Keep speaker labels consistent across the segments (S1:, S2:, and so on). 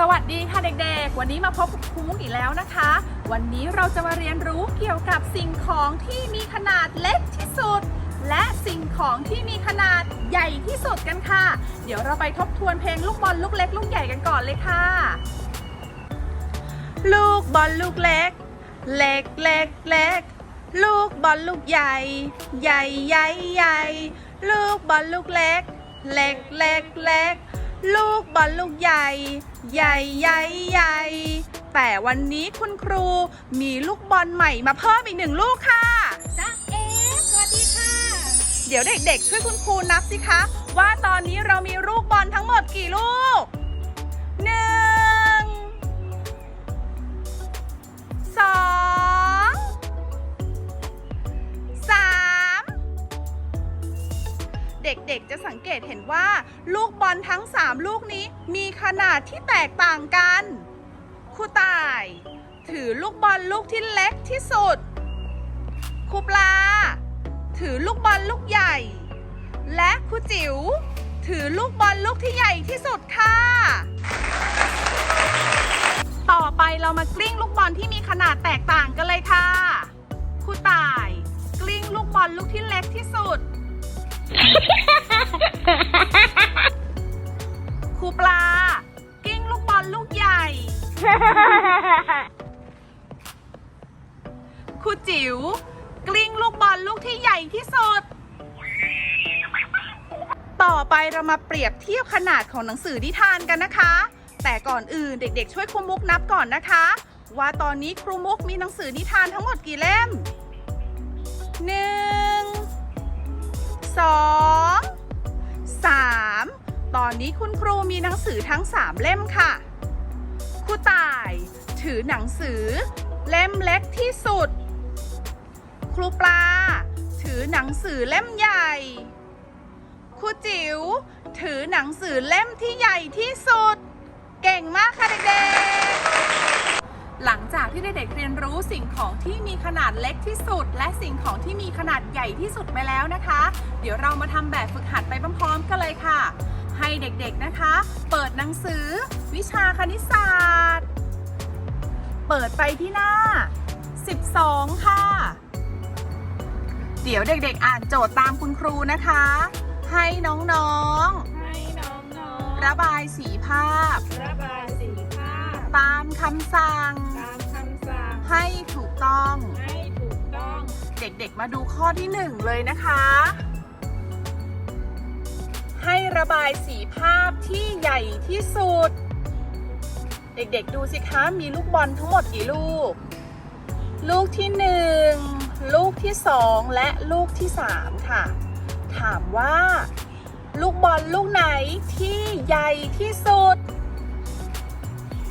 S1: สวัสดีค่ะเด็กๆ วันนี้มาพบกับครูมุกอีกแล้วนะคะ วันนี้เราจะมาเรียนรู้เกี่ยวกับสิ่งของที่มีขนาดเล็กที่สุด และสิ่งของที่มีขนาดใหญ่ที่สุดกันค่ะ เดี๋ยวเราไปทบทวนเพลงลูกบอลลูกเล็กลูกใหญ่กันก่อนเลยค่ะ ลูกบอลลูกเล็ก เล็กเล็กเล็ก ลูกบอลลูกใหญ่ ใหญ่ใหญ่ใหญ่ ลูกบอลลูกเล็ก เล็กเล็กเล็ก ลูกบอลลูกใหญ่ ใหญ่ใหญ่ใหญ่แต่วันนี้คุณครูมีลูกบอลใหม่มาเพิ่มอีกหนึ่งลูกค่ะ
S2: จ้าเอ๋สวัสดีค่ะ
S1: เดี๋ยวเด็กๆ ช่วยคุณครูนับสิคะ ว่าตอนนี้เรามีลูกบอลทั้งหมดกี่ลูกหนึ่ เด็กๆ จะสังเกตเห็นว่า ลูกบอลทั้ง 3 ลูกนี้มีขนาดที่แตกต่างกันครูต่าย ถือลูกบอลลูกที่เล็กที่สุดครูปลา ถือลูกบอลลูกใหญ่ และครูจิ๋วถือลูกบอลลูกที่ใหญ่ที่สุดค่ะ ต่อไปเรามากลิ้งลูกบอลที่มีขนาดแตกต่างกันเลยค่ะครูต่าย กลิ้งลูกบอลลูกที่เล็กที่สุด ครูปลากลิ้งลูกบอลลูกใหญ่ ครูจิ๋วกลิ้งลูกบอลลูกที่ใหญ่ที่สุด ต่อไปเรามาเปรียบเทียบขนาดของหนังสือนิทานกันนะคะ แต่ก่อนอื่นเด็กๆ ช่วยครูมุกนับก่อนนะคะ ว่าตอนนี้ครูมุกมีหนังสือนิทานทั้งหมดกี่เล่ม 2 3 ตอนนี้คุณครูมีหนังสือทั้ง 3 เล่มค่ะครูต่าย ถือหนังสือ เล่มเล็กที่สุด ครูปลา ถือหนังสือเล่มใหญ่ครูจิ๋วถือหนังสือเล่มที่ใหญ่ที่สุด เก่งมากค่ะเด็ก หลังจากที่เด็กๆเรียนรู้สิ่งของที่มีขนาดเล็กที่สุด และสิ่งของที่มีขนาดใหญ่ที่สุดไปแล้วนะคะ เดี๋ยวเรามาทำแบบฝึกหัดไปพร้อมๆกันเลยค่ะ ให้เด็กๆนะคะ เปิดหนังสือ วิชาคณิตศาสตร์ เปิดไปที่หน้า 12 ค่ะ เดี๋ยวเด็กๆ อ่านโจทย์ตามคุณครูนะคะ ให้น้อง
S2: ให้น้อง
S1: ๆ ระบายสีภาพ
S2: ๆระบายสีภาพ
S1: ตามคำสั่ง
S2: ตามคำสั่ง
S1: ให้ถูกต้อง
S2: ให้ถูกต้อง
S1: เด็กๆมาดูข้อที่หนึ่งเลยนะคะ ให้ระบายสีภาพที่ใหญ่ที่สุด เด็กๆดูสิคะ มีลูกบอลทั้งหมดกี่ลูก ลูกที่หนึ่งลูกที่สองและลูกที่สามค่ะ ถามว่า ลูกบอลลูกไหนที่ใหญ่ที่สุด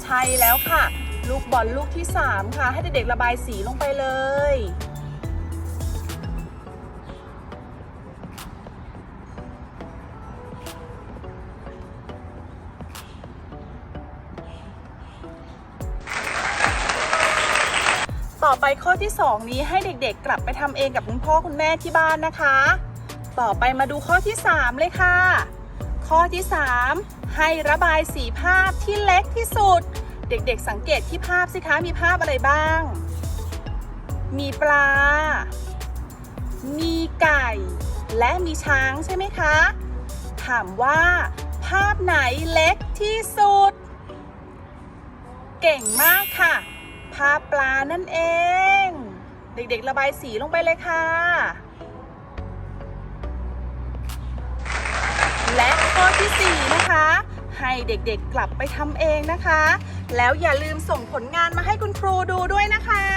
S1: ใช่แล้วค่ะ ลูกบอลลูกที่สามค่ะ ให้เด็กๆระบายสีลงไปเลย ต่อไปข้อที่ 2 นี้ให้เด็กๆ กลับไปทำเองกับคุณพ่อคุณแม่ที่บ้านนะคะ ต่อไปมาดูข้อที่ 3 เลยค่ะ ข้อที่ 3 ให้ระบายสีภาพที่เล็กที่สุด เด็กๆสังเกตที่ภาพสิคะมีภาพอะไรบ้าง มีปลา มีไก่ และมีช้างใช่ไหมคะ ถามว่า ภาพไหนเล็กที่สุด เก่งมากค่ะ ภาพปลานั่นเอง เด็กๆระบายสีลงไปเลยค่ะ ที่ 4 นะคะ ให้เด็กๆกลับไปทำเองนะคะ แล้วอย่าลืมส่งผลงานมาให้คุณครูดูด้วยนะคะ